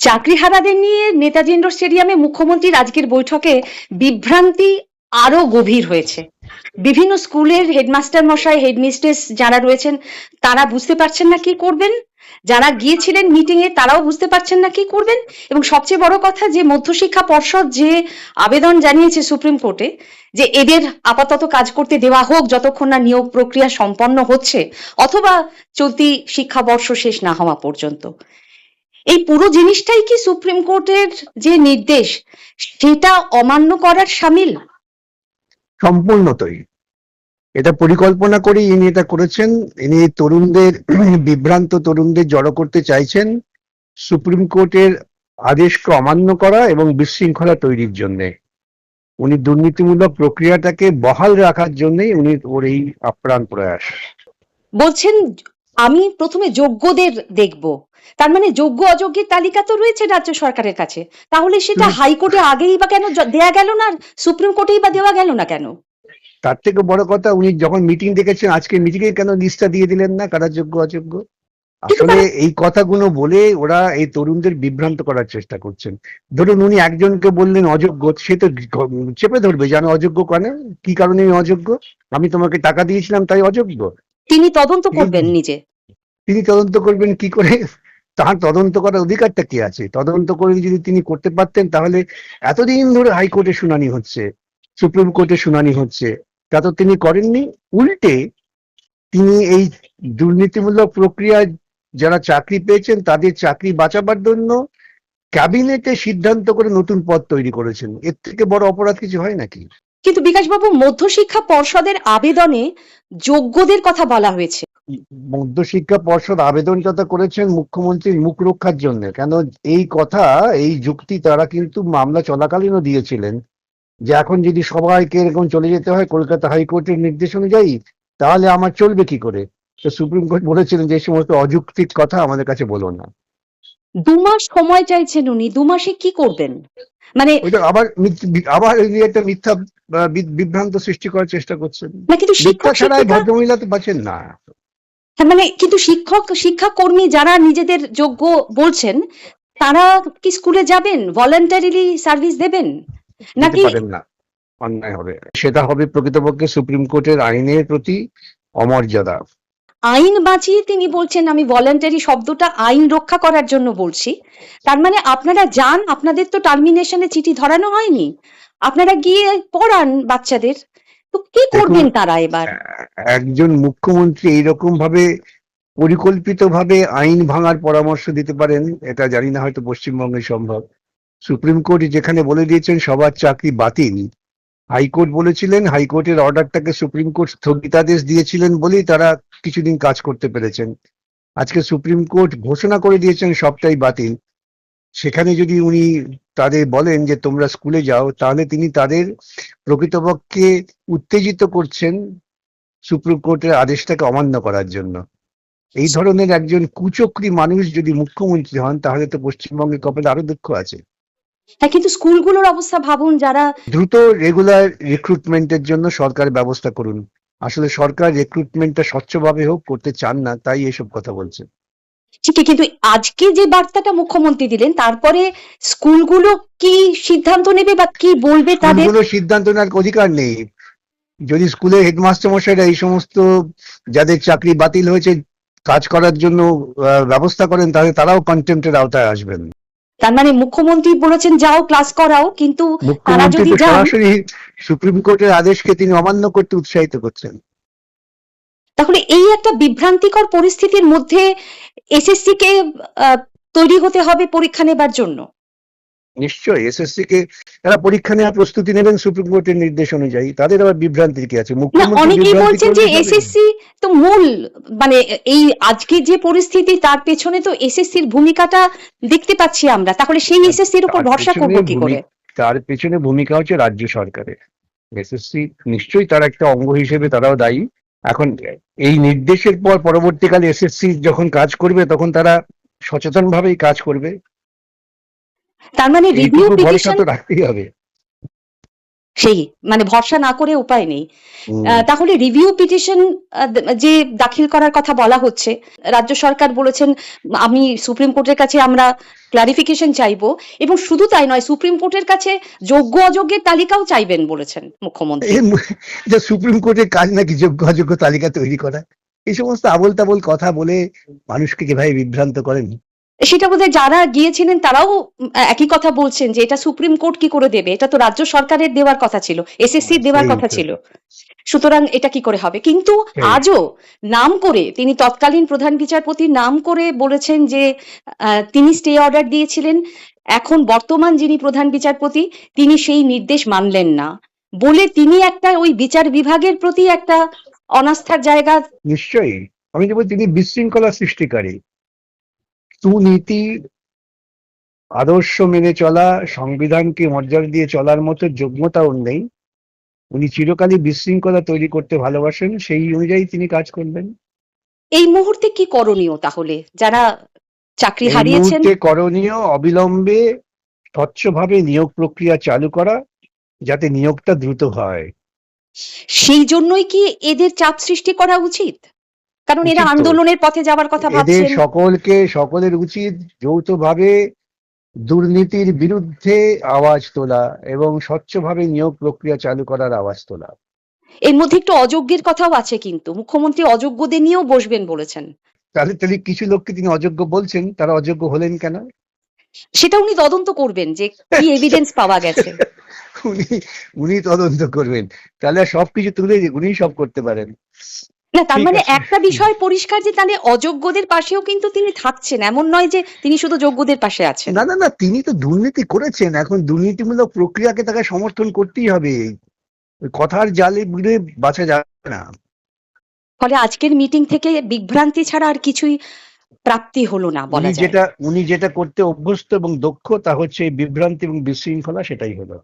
চাকরিহারাদের নিয়ে নেতাজি ইন্ডোর স্টেডিয়ামে মুখ্যমন্ত্রীর আজকের বৈঠকে বিভ্রান্তি আরও গভীর হয়েছে। বিভিন্ন স্কুলের হেডমাস্টার মশাই, হেডমিস্ট্রেস যারা রয়েছেন, তারা বুঝতে পারছেন না কি করবেন? যারা গিয়েছিলেন মিটিং এ তারাও বুঝতে পারছেন না কি করবেন? এবং সবচেয়ে বড় কথা যে মধ্যশিক্ষা পর্ষদ যে আবেদন জানিয়েছে সুপ্রিম কোর্টে, যে এদের আপাতত কাজ করতে দেওয়া হোক যতক্ষণ না নিয়োগ প্রক্রিয়া সম্পন্ন হচ্ছে, অথবা চলতি শিক্ষাবর্ষ শেষ না হওয়া পর্যন্ত। এই পুরো জিনিসটাই কি সুপ্রিম কোর্টের যে নির্দেশ সেটা অমান্য করার সামিল? সম্পূর্ণতই এটা পরিকল্পনা করে ইনি এটা করেছেন। ইনি তরুণদের বিভ্রান্ত তরুণদের জড়ো করতে চাইছেন সুপ্রিম কোর্টের আদেশকে অমান্য করা এবং বিশৃঙ্খলা তৈরির জন্যে। উনি দুর্নীতিমূলক প্রক্রিয়াটাকে বহাল রাখার জন্যই উনি ওর এই আপ্রাণ প্রয়াস। বলছেন আমি প্রথমে যোগ্যদের দেখব। তার মানে যোগ্য অযোগ্যের তালিকা তো রয়েছে রাজ্য সরকারের কাছে। তাহলে সেটা। হাইকোর্টে আগেই বা কেন দেয়া গেল না? সুপ্রিম কোর্টেই বা দেওয়া গেল না কেন? তার থেকে বড় কথা উনি যখন মিটিং দেখেছেন আজকে মিটিং এ কেন লিস্টটা দিয়ে দিলেন না কারা যোগ্য অযোগ্য? আসলে এই কথাগুলো বলে ওরা এই তরুণদের বিভ্রান্ত করার চেষ্টা করছেন। ধরুন উনি একজনকে বললেন অযোগ্য সে তো চেপে ধরবে আমি অযোগ্য কেন? কি কারণে অযোগ্য? আমি তোমাকে টাকা দিয়েছিলাম তাই অযোগ্য। তিনি তদন্ত করবেন নিজে। তিনি তদন্ত করবেন কি করে? তার তদন্ত করার অধিকারটা কি আছে? তদন্ত করে যদি তিনি করতে পারতেন, তাহলে এতদিন ধরে হাইকোর্টে শুনানি হচ্ছে, সুপ্রিম কোর্টে শুনানি হচ্ছে। তা তো তিনি করেননি। উল্টে তিনি এই দুর্নীতিমূলক প্রক্রিয়ায় যারা চাকরি পেয়েছেন, তাদের চাকরি বাঁচাবার জন্য ক্যাবিনেটে সিদ্ধান্ত করে নতুন পদ তৈরি করেছেন। এর থেকে বড় অপরাধ কিছু হয় নাকি? কিন্তু বিকাশবাবু, মধ্যশিক্ষা পর্ষদের আবেদনে যোগ্যদের কথা বলা হয়েছে। মধ্যশিক্ষা পর্ষদ আবেদনটা করেছেন মুখ্যমন্ত্রীর মুখ রক্ষার জন্য। কেন এই কথা এই যুক্তি তারা কিন্তু মামলা চলাকালীনও দিয়েছিলেন যে এখন যদি সবাইকে এরকম চলে যেতে হয় কলকাতা হাইকোর্টের নির্দেশ অনুযায়ী তাহলে আমার চলবে কি করে? তো সুপ্রিম কোর্ট বলেছিলেন যে সমস্ত অযৌক্তিক কথা আমাদের কাছে বলো না। দু মাস সময় চাইছেন উনি দু মাসে কি করবেন? মানে আবার আবার একটা মিথ্যা বিভ্রান্ত সৃষ্টি করার চেষ্টা করছেন। না কিন্তু শিক্ষক ছাড়া ভদ্রমহিলা তো বাঁচেন না। হ্যাঁ, মানে কিন্তু শিক্ষক শিক্ষাকর্মী যারা নিজেদের যোগ্য বলছেন তারা কি স্কুলে যাবেন? ভলান্টারিলি সার্ভিস দেবেন? নাকি না। অন্যায় হবে। সেটা হবে প্রকৃতপক্ষে সুপ্রিম কোর্টের আইনের প্রতি অমর্যাদা। আইন বাঁচিয়ে তিনি বলছেন আমি ভলান্টারি শব্দটা আইন রক্ষা করার জন্য বলছি। তার মানে আপনারা যান আপনাদের তো টার্মিনেশনে চিঠি ধরানো হয়নি। আপনারা গিয়ে পড়ান বাচ্চাদের। তো কি করবেন তারা এবার? একজন মুখ্যমন্ত্রী এইরকম ভাবে পরিকল্পিত ভাবে আইন ভাঙার পরামর্শ দিতে পারেন, এটা জানি না হয়তো পশ্চিমবঙ্গে সম্ভব। সুপ্রিম কোর্ট যেখানে বলে দিয়েছেন সবার চাকরি বাতিল, হাইকোর্ট বলেছিলেন, হাইকোর্টের অর্ডারটাকে সুপ্রিম কোর্ট স্থগিতাদেশ দিয়েছিলেন বলেই তারা কিছুদিন কাজ করতে পেরেছেন। আজকে সুপ্রিম কোর্ট ঘোষণা করে দিয়েছেন সবটাই বাতিল। সেখানে যদি উনি তাদের বলেন যে তোমরা স্কুলে যাও, তাহলে তিনি তাদের প্রকৃতপক্ষে উত্তেজিত করছেন সুপ্রিম কোর্টের আদেশটাকে অমান্য করার জন্য। এই ধরনের একজন কুচক্রী মানুষ যদি মুখ্যমন্ত্রী হন তাহলে তো পশ্চিমবঙ্গে কপালে আরও দুঃখ আছে। হ্যাঁ কিন্তু স্কুলগুলোর অবস্থা ভাবুন যারা দ্রুত রেগুলার রিক্রুটমেন্টের জন্য সরকার ব্যবস্থা করুন। আসলে সরকার রিক্রুটমেন্টটা স্বচ্ছভাবে হোক করতে চান না তাই এসব কথা বলছে। ঠিকই কিন্তু আজকে যে বার্তাটা মুখ্যমন্ত্রী দিলেন তারপরে স্কুলগুলো কি সিদ্ধান্ত নেবে বা কি বলবে তাদের? সিদ্ধান্ত নেওয়ার অধিকার নেই। যদি স্কুলে হেডমাস্টার মশাইরা এই সমস্ত যাদের চাকরি বাতিল হয়েছে কাজ করার জন্য ব্যবস্থা করেন তাহলে তারাও কন্টেম্পটের আওতায় আসবেন। তার মানে মুখ্যমন্ত্রী বলেছেন যাও ক্লাস করাও। কিন্তু তারা যদি সরাসরি সুপ্রিম কোর্টের আদেশকে তিনি অমান্য করতে উৎসাহিত করছেন। তাহলে এই একটা বিভ্রান্তিকর পরিস্থিতির মধ্যে এসএসসি কে তৈরি হতে হবে পরীক্ষা নেবার জন্য। নিশ্চয়ই এসএসসি কে তারা পরীক্ষা নেওয়ার প্রস্তুতি নেবেন সুপ্রিম কোর্টের নির্দেশ অনুযায়ী। তাদের আবার বিভ্রান্তি কি আছে? মুখ্যমন্ত্রী অনেকেই বলছেন যে এসএসসি তো মূল মানে এই আজকে যে পরিস্থিতি তার পেছনে তো এসএসসির ভূমিকাটা দেখতে পাচ্ছি আমরা। তাহলে সেই এসএসসির উপর ভরসা করব কি করে? তার পেছনে ভূমিকা হচ্ছে রাজ্য সরকারের। এসএসসি নিশ্চয়ই তার একটা অঙ্গ হিসেবে তারাও দায়ী। এখন এই নির্দেশের পর পরবর্তীকালে এসএসসি যখন কাজ করবে তখন তারা সচেতন ভাবেই কাজ করবে। তার মানে রিভিউ পিটিশন তো রাখতেই হবে। সেই মানে ভরসা না করে উপায় নেই। তাহলে রিভিউ পিটিশন যে দাখিল করার কথা বলা হচ্ছে রাজ্য সরকার বলেছেন আমি সুপ্রিম কোর্টের কাছে আমরা ক্লারিফিকেশন চাইব এবং শুধু তাই নয় সুপ্রিম কোর্টের কাছে যোগ্য অযোগ্যের তালিকাও চাইবেন বলেছেন মুখ্যমন্ত্রী। সুপ্রিম কোর্টের কাজ নাকি যোগ্য অযোগ্য তালিকা তৈরি করা এই সমস্ত আবল তাবল কথা বলে মানুষকে যেভাবে বিভ্রান্ত করেন? সেটা বোধহয় যারা গিয়েছিলেন তারাও একই কথা বলছেন যে এটা সুপ্রিম কোর্ট কি করে দেবে? এটা তো রাজ্য সরকারের দেওয়ার কথা ছিল এসএসসি দেওয়ার কথা ছিল। সুতরাং এটা কি করে হবে? কিন্তু আজও নাম করে তিনি তৎকালীন প্রধান বিচারপতির নাম করে বলেছেন যে তিনি স্টে অর্ডার দিয়েছিলেন। এখন বর্তমান যিনি প্রধান বিচারপতি তিনি সেই নির্দেশ মানলেন না। বলে তিনি একটা ওই বিচার বিভাগের প্রতি একটা অনাস্থার জায়গা নিশ্চয়ই। আমি যে তিনি বিশৃঙ্খলা সৃষ্টিকারী। সুনীতি আদর্শ মেনে চলা সংবিধানকে মর্যাদা দিয়ে চলার মতো যোগ্যতা ওর নেই। উনি চিরকালই বিশৃঙ্খলা তৈরি করতে ভালোবাসেন সেই অনুযায়ী তিনি কাজ করবেন। এই মুহূর্তে কি করণীয় তাহলে? যারা চাকরি হারিয়েছেন করণীয় অবিলম্বে স্বচ্ছভাবে নিয়োগ প্রক্রিয়া চালু করা যাতে নিয়োগটা দ্রুত হয়। সেই জন্যই কি এদের চাপ সৃষ্টি করা উচিত? কারণ এরা আন্দোলনের পথে যাওয়ার কথা ভাবছেন। সকলকে সকলের উচিত যৌথভাবে দুর্নীতির বিরুদ্ধে আওয়াজ তোলা এবং স্বচ্ছভাবে নিয়োগ প্রক্রিয়া চালু করার আওয়াজ তোলা। এর মধ্যে একটু অযোগ্যের কথাও আছে কিন্তু। মুখ্যমন্ত্রী অযোগ্যদের নিয়েও বসবেন বলেছেন। তাহলে তাহলে কিছু লোককে তিনি অযোগ্য বলছেন তারা অযোগ্য হলেন কেন? সেটা উনি তদন্ত করবেন যে কি এভিডেন্স পাওয়া গেছে। উনি উনি তদন্ত করবেন। তাহলে সবকিছু তুলে উনি সব করতে পারেন। না তার মানে একটা বিষয় পরিষ্কার যে তাহলে অযোগ্যদের পাশেও কিন্তু তিনি থাকছেন। এমন নয় যে তিনি শুধু যোগ্যদের পাশে আছেন। না না না তিনি তো দুর্নীতি করেছেন। এখন দুর্নীতিমূলক প্রক্রিয়াকে তাকে সমর্থন করতেই হবে। কথার জালে বুড়ে বাঁচা যাবে না। ফলে আজকের মিটিং থেকে বিভ্রান্তি ছাড়া আর কিছুই প্রাপ্তি হলো না বলা যায়। যেটা উনি যেটা করতে অভ্যস্ত এবং দক্ষ তা হচ্ছে বিভ্রান্তি এবং বিশৃঙ্খলা সেটাই হলো।